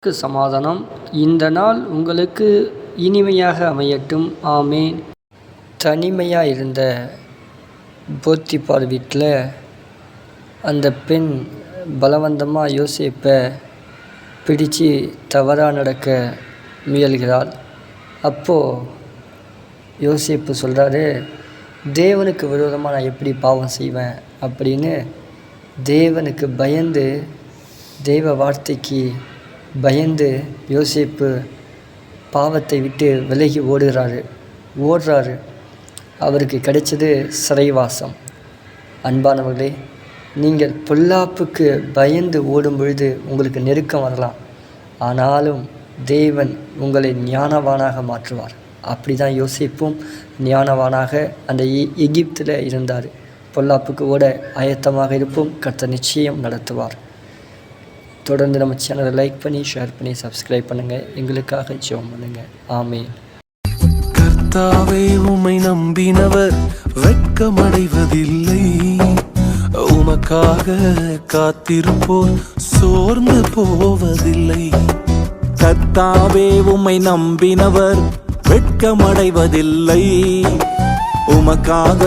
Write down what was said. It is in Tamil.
உங்களுக்கு சமாதானம். இந்த நாள் உங்களுக்கு இனிமையாக அமையட்டும். ஆமேன். தனிமையாக இருந்த போத்திப்பார் வீட்டில் அந்த பெண் பலவந்தமாக யோசிப்பை பிடித்து தவறாக நடக்க முயல்கிறாள். அப்போது யோசிப்பு சொல்கிறாரு தேவனுக்கு விரோதமாக நான் எப்படி பாவம் செய்வேன்? அப்படின்னு தேவனுக்கு பயந்து தெய்வ வார்த்தைக்கு பயந்து யோசிப்பு பாவத்தை விட்டு விலகி ஓடுகிறாரு. ஓடுறாரு. அவருக்கு கிடைச்சது சிறைவாசம். அன்பானவர்களே நீங்கள் பொல்லாப்புக்கு பயந்து ஓடும் பொழுது உங்களுக்கு நெருக்கம் வரலாம். ஆனாலும் தேவன் உங்களை ஞானவானாக மாற்றுவார். அப்படி தான் யோசிப்பும் ஞானவானாக அந்த எகிப்தில் இருந்தார். பொல்லாப்புக்கு ஓட ஆயத்தமாக இருப்போம் கர்த்த நிச்சயம் நடத்துவார். தொடர்ந்து நம்ம சேனலை லைக் பண்ணி ஷேர் பண்ணி சப்ஸ்கிரைப் பண்ணுங்கள் எங்களுக்காக ஜெபம் பண்ணுங்கள் ஆமேன். கர்த்தாவே உம்மை நம்பினவர் வெட்கமடைவதில்லை. உமக்காக காத்திருப்போர் சோர்ந்து போவதில்லை. கர்த்தாவே உம்மை நம்பினவர் வெட்கமடைவதில்லை. உமக்காக